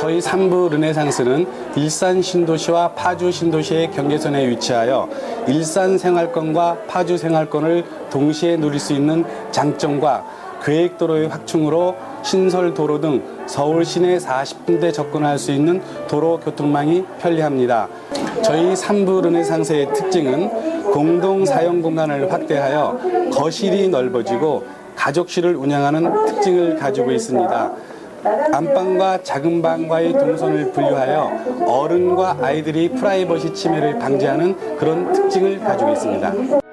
저희 삼부 르네상스는 일산 신도시와 파주 신도시의 경계선에 위치하여 일산 생활권과 파주 생활권을 동시에 누릴 수 있는 장점과 계획도로의 확충으로 신설 도로 등 서울 시내 40분대 접근할 수 있는 도로 교통망이 편리합니다. 저희 삼부 르네상스의 특징은 공동 사용 공간을 확대하여 거실이 넓어지고 가족실을 운영하는 특징을 가지고 있습니다. 안방과 작은 방과의 동선을 분류하여 어른과 아이들이 프라이버시 침해를 방지하는 그런 특징을 가지고 있습니다.